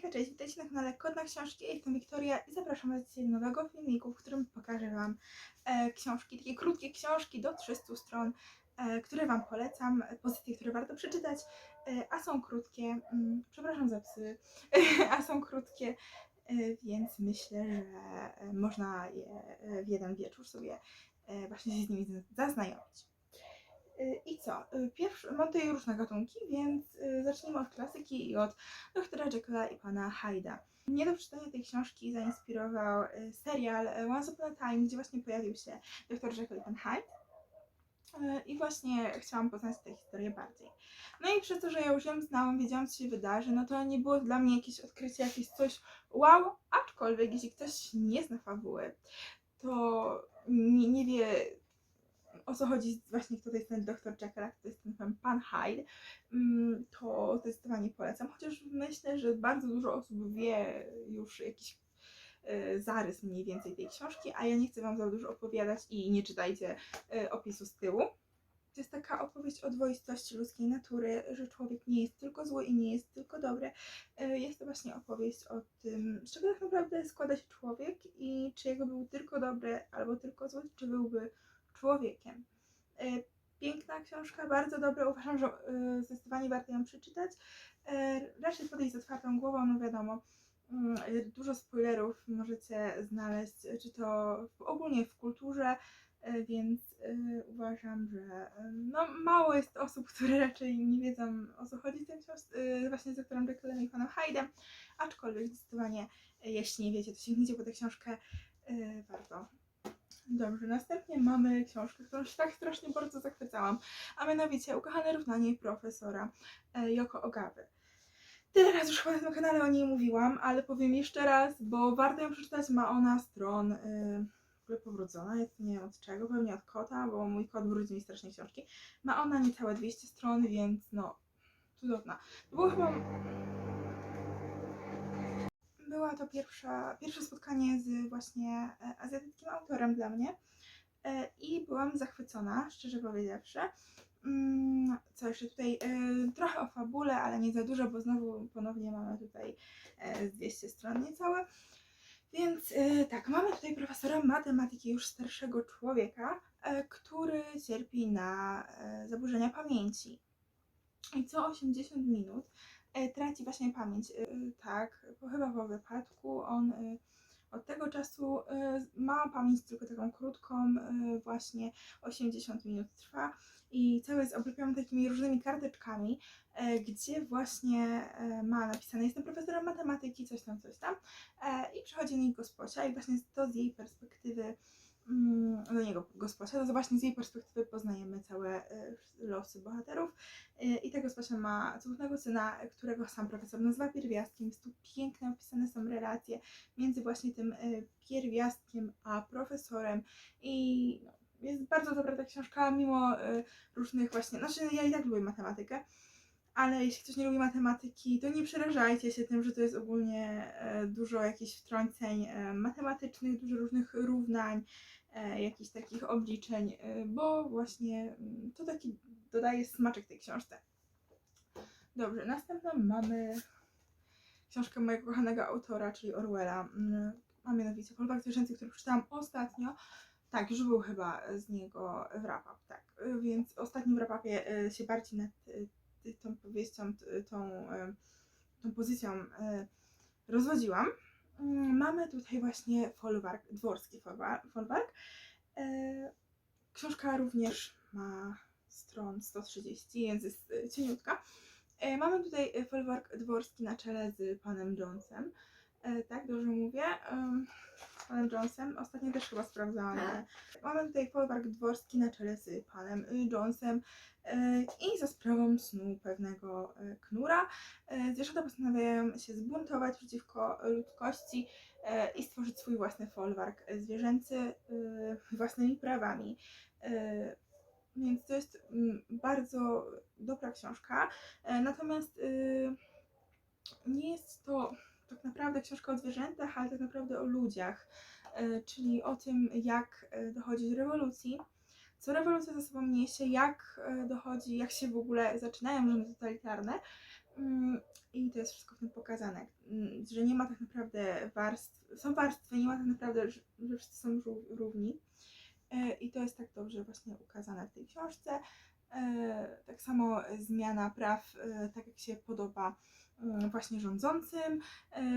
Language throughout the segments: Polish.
Hejka, cześć, witajcie na kanale Kod na Książki, ja jestem Wiktoria i zapraszam Was dzisiaj do nowego filmiku, w którym pokażę Wam e, książki, takie krótkie książki do 300 stron, e, które Wam polecam, pozycje, które warto przeczytać, e, a są krótkie, mm, przepraszam za psy, a są krótkie, e, więc myślę, że e, można je e, w jeden wieczór sobie e, właśnie się z nimi zaznajomić. Y, I co? Y, Pierwszy, mam tutaj różne gatunki, więc y, zacznijmy od klasyki i od doktora Jekylla i pana Hyda. Mnie do przeczytania tej książki zainspirował serial Once Upon a Time, gdzie właśnie pojawił się doktor Jekyll i pan Hyde. I właśnie chciałam poznać tę historię bardziej. No i przez to, że ja już ją znałam, wiedziałam co się wydarzy, no to nie było dla mnie jakieś odkrycie, jakieś coś wow, aczkolwiek jeśli ktoś nie zna fabuły, to nie, nie wie o co chodzi właśnie kto to jest ten doktor Jekyll, kto to jest ten pan- pan Hyde, mm, to zdecydowanie polecam. Chociaż myślę, że bardzo dużo osób wie już jakiś e, zarys mniej więcej tej książki, a ja nie chcę Wam za dużo opowiadać i nie czytajcie e, opisu z tyłu. To jest taka opowieść o dwoistości ludzkiej natury, że człowiek nie jest tylko zły i nie jest tylko dobry. E, Jest to właśnie opowieść o tym, z czego tak naprawdę składa się człowiek i czy jego był tylko dobry albo tylko zły, czy byłby człowiekiem. E, Piękna książka, bardzo dobra. Uważam, że e, zdecydowanie warto ją przeczytać. E, Raczej podejść z otwartą głową, no wiadomo. mm, Dużo spoilerów możecie znaleźć, czy to w, ogólnie w kulturze, więc uważam, że no, mało jest osób, które raczej nie wiedzą o co chodzi z tym właśnie z doktorem Jekyllem i panem Hyde'em, aczkolwiek zdecydowanie, jeśli nie wiecie, to sięgnijcie po tę książkę, warto. Dobrze, następnie mamy książkę, którą się tak strasznie bardzo zachwycałam, a mianowicie Ukochane równanie profesora e, Yoko Ogawy. Tyle razy już chyba na tym kanale o niej mówiłam, ale powiem jeszcze raz, bo warto ją przeczytać. Ma ona stron y, w ogóle powrodzona, jest nie wiem od czego, pewnie od kota, bo mój kot brudzi mi strasznie książki. Ma ona niecałe 200 stron, więc no, cudowna. To było chyba... Była to pierwsza, pierwsze spotkanie z właśnie e, azjatyckim autorem dla mnie e, i byłam zachwycona, szczerze powiedziawszy. Mm, Co jeszcze tutaj? E, Trochę o fabule, ale nie za dużo, bo znowu ponownie mamy tutaj e, z 200 stron niecałe. Więc tak, mamy tutaj profesora matematyki już starszego człowieka, który cierpi na zaburzenia pamięci. I co 80 minut traci właśnie pamięć. E, Tak, chyba po wypadku on e, od tego czasu e, ma pamięć tylko taką krótką, e, właśnie 80 minut trwa i cały jest oblepiony takimi różnymi karteczkami, e, gdzie właśnie e, ma napisane jestem profesorem matematyki, coś tam, coś tam e, i przychodzi do niej gosposia i właśnie to z jej perspektywy do niego gosposia, to właśnie z jej perspektywy poznajemy całe e, losy bohaterów. E, i ta gosposia ma cudownego syna, którego sam profesor nazywa pierwiastkiem, jest tu piękne opisane są relacje między właśnie tym e, pierwiastkiem a profesorem. I no, jest bardzo dobra ta książka, mimo różnych właśnie, znaczy ja i tak lubię matematykę, ale jeśli ktoś nie lubi matematyki, to nie przerażajcie się tym, że to jest ogólnie dużo jakichś wtrąceń matematycznych, dużo różnych równań, jakichś takich obliczeń, e, bo właśnie mm, to taki dodaje smaczek tej książce. Dobrze, następną mamy książkę mojego kochanego autora, czyli Orwella. Mm, A mianowicie Folwark Zwierzęcy, który przeczytałam ostatnio. Tak, już był chyba z niego wrap-up, tak. Y, Więc ostatnim wrap-upie się bardziej nad tą powieścią, tą, tą pozycją rozwodziłam. Mm, Mamy tutaj właśnie folwark, dworski folwa- folwark. Y, Książka również ma stron 130, więc jest y, cieniutka. E, Mamy tutaj e, folwark dworski na czele z panem Jonesem. E, Tak, dobrze mówię. Panem Jonesem. Ostatnio też chyba sprawdzałam. ale Mamy tutaj folwark dworski na czele z panem Jonesem e, i za sprawą snu pewnego e, knura. e, Zwierzęta postanawiają się zbuntować przeciwko ludzkości i stworzyć swój własny folwark zwierzęcy własnymi prawami. Więc to jest bardzo dobra książka. Natomiast nie jest to tak naprawdę książka o zwierzętach, ale tak naprawdę o ludziach, E, czyli o tym, jak e, dochodzi do rewolucji, co rewolucja za sobą niesie, jak e, dochodzi, jak się w ogóle zaczynają rządy totalitarne. Mm, I to jest wszystko w tym pokazane. mm, że nie ma tak naprawdę warstw, są warstwy, nie ma tak naprawdę, że, wszyscy są ró- równi. E, I to jest tak dobrze właśnie ukazane w tej książce. E, Tak samo zmiana praw, e, tak jak się podoba właśnie rządzącym.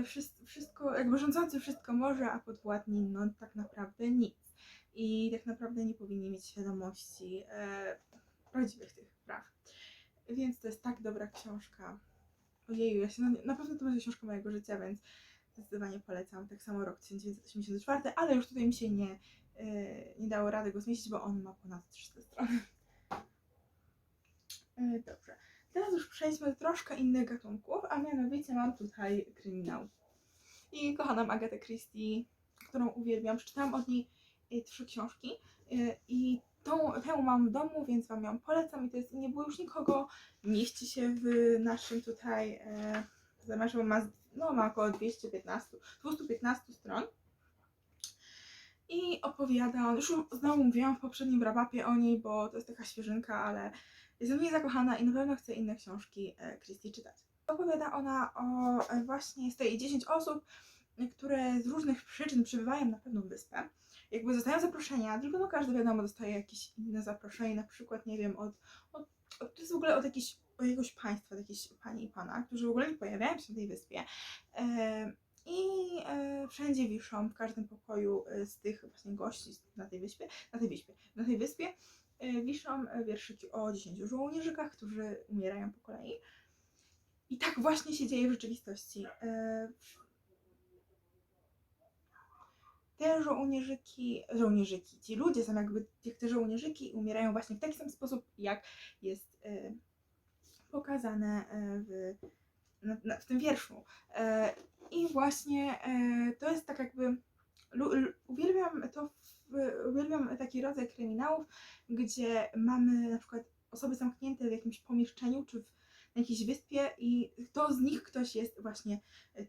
Wszys- Wszystko, jakby rządzący wszystko może, a podwładni no tak naprawdę nic. I tak naprawdę nie powinni mieć świadomości prawdziwych tych praw. Więc to jest tak dobra książka. Ojeju, ja się na, na pewno to będzie książka mojego życia, więc zdecydowanie polecam. Tak samo rok 1984, ale już tutaj mi się nie, nie dało rady go zmieścić, bo on ma ponad 300 stron. E, Dobrze. Teraz już przejdźmy do troszkę innych gatunków, a mianowicie mam tutaj kryminał. I kocham Agatę Christie, którą uwielbiam. Przeczytałam od niej e, trzy książki i tą, tę mam w domu, więc Wam ją polecam. I to jest Nie było już nikogo. Mieści się w naszym tutaj e, zamiarze, bo ma, no, ma około 215, 215 stron. I opowiada, już znowu mówiłam w poprzednim rabapie o niej, bo to jest taka świeżynka, ale jestem w niej zakochana i na pewno chcę inne książki e, Christie czytać. Opowiada ona o e, właśnie z tej 10 osób, które z różnych przyczyn przybywają na pewną wyspę. Jakby dostają zaproszenia, tylko no każdy wiadomo dostaje jakieś inne zaproszenie, na przykład nie wiem, od, od, od to jest w ogóle od jakiejś, od jakiegoś państwa, od jakiejś pani i pana, którzy w ogóle nie pojawiają się na tej wyspie. E, I e, wszędzie wiszą, w każdym pokoju e, z tych właśnie gości na tej wyspie, na tej wyspie, na tej wyspie e, wiszą e, wierszyki o 10 żołnierzykach, którzy umierają po kolei. I tak właśnie się dzieje w rzeczywistości. E, Te żołnierzyki, żołnierzyki, ci ludzie są jakby jak te żołnierzyki umierają właśnie w taki sam sposób, jak jest e, pokazane e, w, na, na, w tym wierszu. E, I właśnie e, to jest tak jakby. Lu, uwielbiam to, w, uwielbiam taki rodzaj kryminałów, gdzie mamy na przykład osoby zamknięte w jakimś pomieszczeniu czy w, na jakiejś wyspie i to z nich ktoś jest właśnie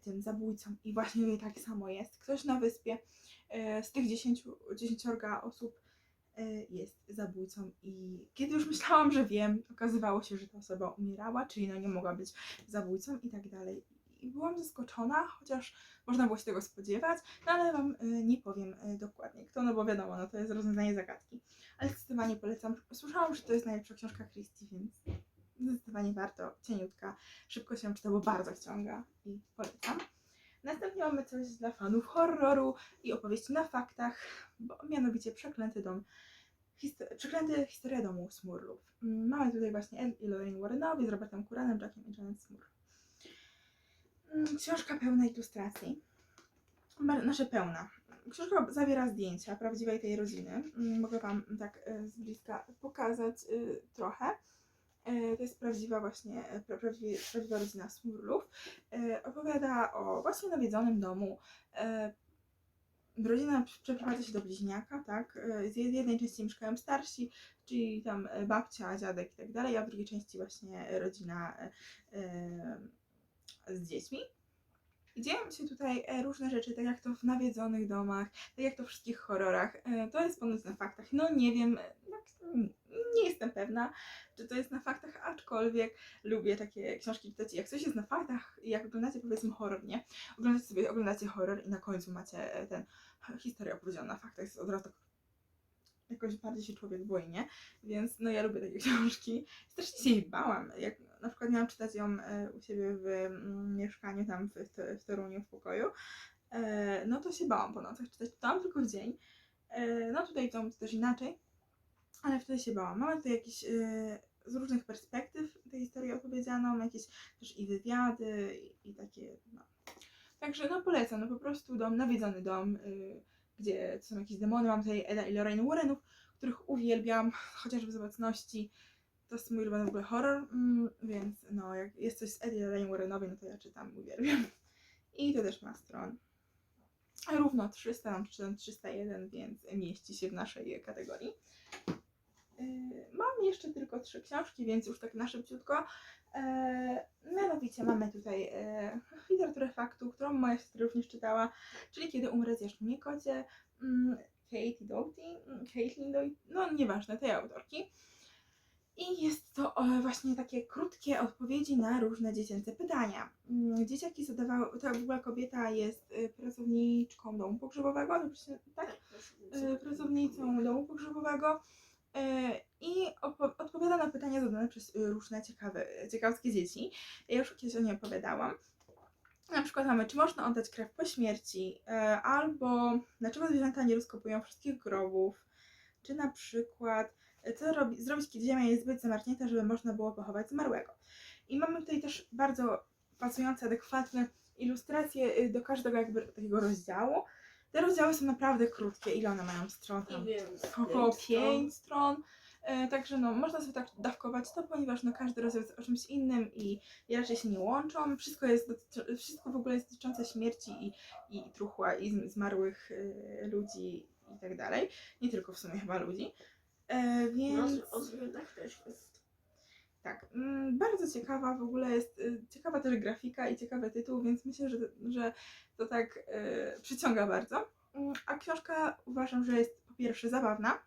tym zabójcą. I właśnie tak samo jest. Ktoś na wyspie e, z tych 10, 10 osób jest zabójcą i kiedy już myślałam, że wiem, okazywało się, że ta osoba umierała, czyli no nie mogła być zabójcą i tak dalej. I byłam zaskoczona, chociaż można było się tego spodziewać, no ale Wam y, nie powiem y, dokładnie kto, no bo wiadomo, no to jest rozwiązanie zagadki. Ale zdecydowanie polecam. Słyszałam, że to jest najlepsza książka Christie, więc zdecydowanie warto. Cieniutka, szybko się czyta, bo bardzo wciąga i polecam. Następnie mamy coś dla fanów horroru i opowieści na faktach, bo mianowicie Przeklęty dom Histo- Przeklęty historia domu Smurlów. Mm, Mamy tutaj właśnie Ed i Lorraine Warrenowie z Robertem Kuranem, Jackiem i Janet Smur. Mm, Książka pełna ilustracji. Ba- Znaczy pełna. Książka zawiera zdjęcia prawdziwej tej rodziny. Mm, Mogę Wam tak e, z bliska pokazać y, trochę. E, To jest prawdziwa właśnie, e, pra- prawdziwie, prawdziwa rodzina Smurlów. E, Opowiada o właśnie nawiedzonym domu. Rodzina przeprowadza się do bliźniaka, tak? Z jednej części mieszkają starsi, czyli tam babcia, dziadek i tak dalej, a w drugiej części właśnie rodzina z dziećmi. I dzieją się tutaj e, różne rzeczy, tak jak to w nawiedzonych domach, tak jak to w wszystkich horrorach. E, To jest ponoć na faktach. No nie wiem, e, tak, nie jestem pewna, czy to jest na faktach, aczkolwiek lubię takie książki czytać. Jak coś jest na faktach, jak oglądacie powiedzmy horror, nie? Oglądacie sobie, oglądacie horror i na końcu macie ten historia opowiedziana na faktach, jest od razu tak jakoś bardziej się człowiek boi, nie? Więc no ja lubię takie książki. Strasznie się jej bałam. Jak na przykład miałam czytać ją e, u siebie w mm, mieszkaniu, tam w, w, Toruniu, w pokoju, e, no to się bałam po nocach czytać. Czytałam tylko w dzień. E, no tutaj to też inaczej, ale wtedy się bałam. Mamy tutaj jakieś z różnych perspektyw tej historii opowiedzianą, jakieś też i wywiady i, i takie, no. Także no polecam, no po prostu dom, nawiedzony dom, y, gdzie są jakieś demony. Mam tutaj Eda i Lorraine Warrenów, których uwielbiam, chociażby z obecności. To jest mój ulubiony w ogóle horror, mm, więc no jak jest coś z Ed i Lorraine Warrenowej, no to ja czytam, uwielbiam. I to też ma stron. Równo 300, mam przeczytam 301, więc mieści się w naszej kategorii. Yy, Mam jeszcze tylko trzy książki, więc już tak na szybciutko. E, mianowicie mamy tutaj e, literaturę faktu, którą moja siostra również czytała, czyli Kiedy umrę zjesz mnie kocie, mm, Katie Doughty, mm, Caitlin Doughty, no nieważne, tej autorki. I jest to e, właśnie takie krótkie odpowiedzi na różne dziecięce pytania. Mm, Dzieciaki zadawały, ta w ogóle kobieta jest e, pracowniczką domu pogrzebowego, dobrze się- tak? e, pracownicą domu pogrzebowego i odpowiada na pytania zadane przez różne ciekawe, ciekawskie dzieci. Ja już kiedyś o nie opowiadałam. Na przykład mamy, czy można oddać krew po śmierci, albo dlaczego zwierzęta nie rozkopują wszystkich grobów, czy na przykład co robi, zrobić, kiedy ziemia jest zbyt zamarznięta, żeby można było pochować zmarłego. I mamy tutaj też bardzo pasujące, adekwatne ilustracje y, do każdego jakby takiego rozdziału. Te rozdziały są naprawdę krótkie. Ile one mają stron? Tam wiem. około pięć stron. 5 stron. E, Także no, można sobie tak dawkować to, ponieważ no, każdy rozdział jest o czymś innym i, i raczej się nie łączą. Wszystko jest dotyczy, wszystko w ogóle jest dotyczące śmierci i, i truchła i zm- zmarłych e, ludzi i tak dalej. Nie tylko w sumie chyba ludzi. E, więc No, o zwierzętach też jest. tak, mm, bardzo ciekawa w ogóle jest, y, ciekawa też grafika i ciekawy tytuł, więc myślę, że, że to tak y, przyciąga bardzo. Mm, A książka uważam, że jest po pierwsze zabawna,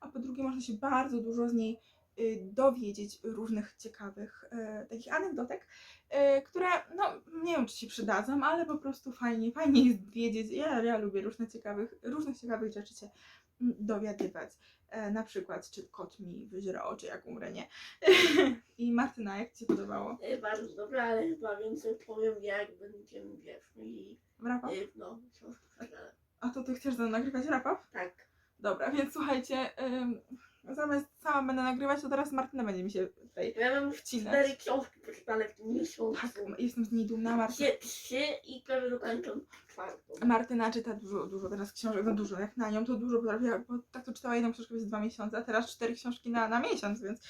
a po drugie można się bardzo dużo z niej y, dowiedzieć różnych ciekawych y, takich anegdotek, y, które no nie wiem czy się przydadzą, ale po prostu fajnie, fajnie jest wiedzieć. Ja, ja lubię różne ciekawych, różnych ciekawych rzeczy się dowiadywać. E, na przykład, czy kot mi wyżre oczy, jak umrę, nie? I Martyna, jak Ci się podobało? E, Bardzo dobre, ale chyba więcej powiem jak będziemy wiesz, mieli Wrapa? e, no, książkę. A to Ty chcesz ze mną nagrywać rapa? Tak. Dobra, więc słuchajcie, ym, zamiast sama będę nagrywać, to teraz Martyna będzie mi się tutaj Ja mam Wcinać. cztery książki przeczytane w tym miesiącu. Tak, jestem z niej dumna. Marty, Trzy, trzy i prawie dokończę czwartą. Martyna czyta dużo, dużo teraz książek, no dużo, jak na nią to dużo potrafiła, bo tak to czytała jedną książkę przez dwa miesiące, a teraz cztery książki na, na miesiąc, więc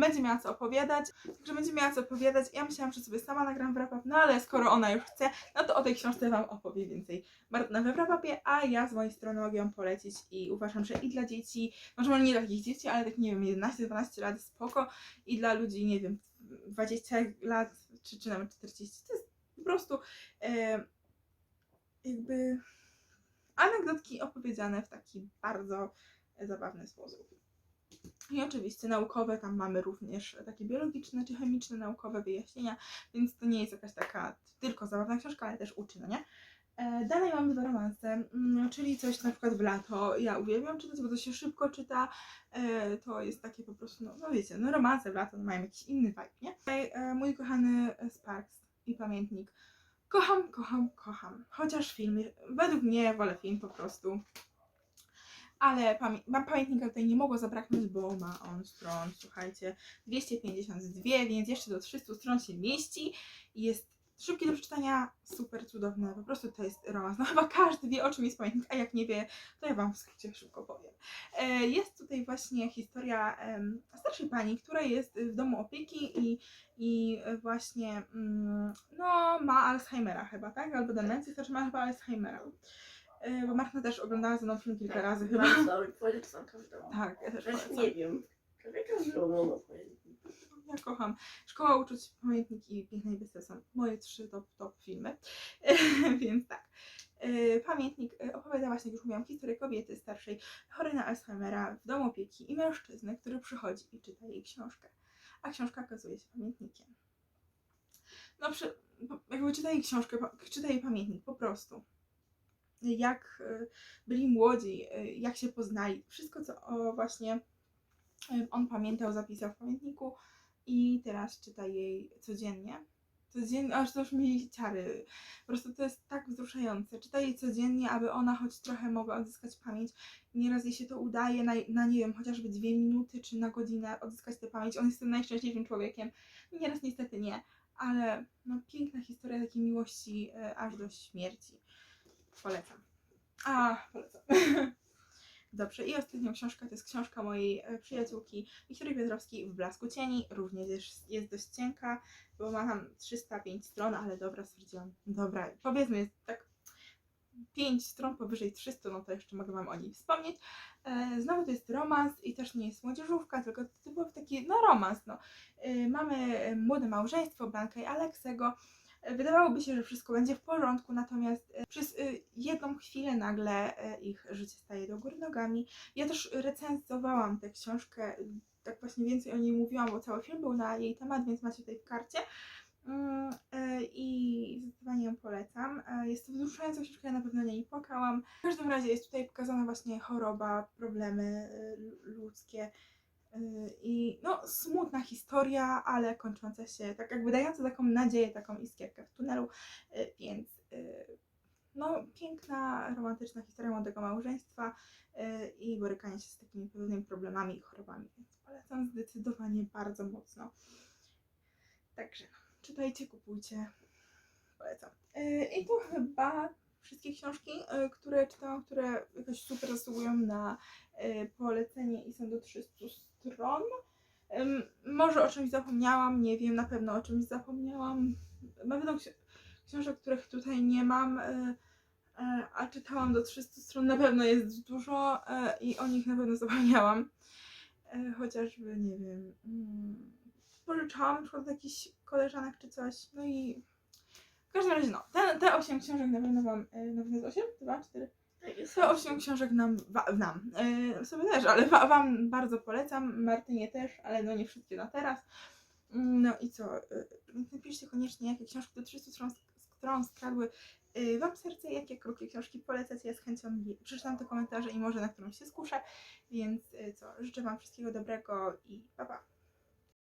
będzie miała co opowiadać, także będzie miała co opowiadać. Ja myślałam, że sobie sama nagram w rapap, no ale skoro ona już chce, no to o tej książce Wam opowie więcej Martyna we rapapie, a ja z mojej strony mogę ją polecić i uważam, że i dla dzieci, może może nie dla takich dzieci, ale tak nie wiem, 11-12 lat spoko i dla ludzi, nie wiem, 20 lat czy, czy nawet 40, to jest po prostu e, jakby anegdotki opowiedziane w taki bardzo zabawny sposób. I oczywiście naukowe, tam mamy również takie biologiczne czy chemiczne naukowe wyjaśnienia, więc to nie jest jakaś taka tylko zabawna książka, ale też uczy, no nie? E, Dalej mamy dwa romanse, mm, czyli coś na przykład w lato. Ja uwielbiam czytać, bo to się szybko czyta. E, To jest takie po prostu, no, no wiecie, no romanse w lato mają jakiś inny vibe, nie? Tutaj, e, Mój kochany Sparks i pamiętnik. Kocham, kocham, kocham. Chociaż film, według mnie wolę film po prostu. Ale pamię- pamiętnika tutaj nie mogło zabraknąć, bo ma on stron, słuchajcie, 252, więc jeszcze do 300 stron się mieści. I Jest szybki do przeczytania, super cudowne, po prostu to jest romans. No chyba każdy wie o czym jest pamiętnik, a jak nie wie, to ja Wam w skrócie szybko powiem. E, Jest tutaj właśnie historia starszej pani, która jest w domu opieki i, i właśnie mm, no, ma Alzheimera chyba, tak? Albo demencję, znaczy ma chyba Alzheimera. Bo Marta też oglądała ze mną film kilka razy chyba. Bardzo dobry, polecam każdemu. Tak, ja też Też polecam. nie wiem. Prawie ogląda pamiętnik. Ja kocham. Szkoła uczuć, pamiętnik i piękne i są moje trzy top, top filmy. Więc tak. E, Pamiętnik e, opowiada właśnie, jak już mówiłam, historię kobiety starszej, chorej na Alzheimera, w domu opieki i mężczyzny, który przychodzi i czyta jej książkę. A książka okazuje się pamiętnikiem. No, przy, jakby czyta jej książkę, pa- czyta jej pamiętnik, po prostu. Jak e, byli młodzi, e, jak się poznali. Wszystko, co właśnie e, on pamiętał, zapisał w pamiętniku i teraz czyta jej codziennie. Codziennie, aż to już mi ciary. Po prostu to jest tak wzruszające. Czyta jej codziennie, aby ona choć trochę mogła odzyskać pamięć. Nieraz jej się to udaje na, na nie wiem, chociażby dwie minuty czy na godzinę odzyskać tę pamięć. On jest tym najszczęśliwszym człowiekiem. Nieraz niestety nie, ale no, piękna historia takiej miłości aż do śmierci. Polecam. A, polecam. Dobrze, i ostatnią książka to jest książka mojej e, przyjaciółki Wiktorii Piotrowskiej w Blasku Cieni. Również jest, jest dość cienka, bo ma tam 305 stron, ale dobra, stwierdziłam, dobra, powiedzmy, jest tak 5 stron powyżej 300, no to jeszcze mogę Wam o niej wspomnieć. E, Znowu to jest romans i też nie jest młodzieżówka, tylko typowy taki, no romans, no. E, Mamy młode małżeństwo, Blankę i Aleksego. Wydawałoby się, że wszystko będzie w porządku, natomiast e, przez e, jedną chwilę nagle e, ich życie staje do góry nogami. Ja też recenzowałam tę książkę tak właśnie więcej o niej mówiłam, bo cały film był na jej temat, więc macie tutaj w karcie. Mm, I zdecydowanie ją polecam. Jest to wzruszająca książka, ja na pewno nie płakałam. W każdym razie jest tutaj pokazana właśnie choroba, problemy ludzkie i no smutna historia, ale kończąca się tak jakby dająca taką nadzieję, taką iskierkę w tunelu, e, więc e, no piękna, romantyczna historia młodego małżeństwa e, i borykania się z takimi pewnymi problemami i chorobami, więc polecam zdecydowanie bardzo mocno. Także no, czytajcie, kupujcie. Polecam. I to chyba wszystkie książki, które czytałam, które jakoś super zasługują na polecenie i są do 300 stron. Może o czymś zapomniałam, nie wiem, na pewno o czymś zapomniałam. Na pewno ksi- książek, których tutaj nie mam, yy, yy, a czytałam do 300 stron, na pewno jest dużo yy, i o nich na pewno zapomniałam. Chociażby, nie wiem, mm, pożyczałam przykład od jakichś koleżanek czy coś, no i w każdym razie no, te, te 8 książek na pewno wam, na pewno jest 8? 2, 4? Te 8 książek nam, wa, nam yy, sobie też, ale wa, wam bardzo polecam, Martynie też, ale no nie wszystkie na teraz. Mm, No i co, yy, napiszcie koniecznie jakie książki do 300 stron, którą skradły yy, wam serce, jakie krótkie książki polecacie, ja z chęcią przeczytam te komentarze i może na którąś się skuszę, więc yy, co, życzę wam wszystkiego dobrego i pa pa.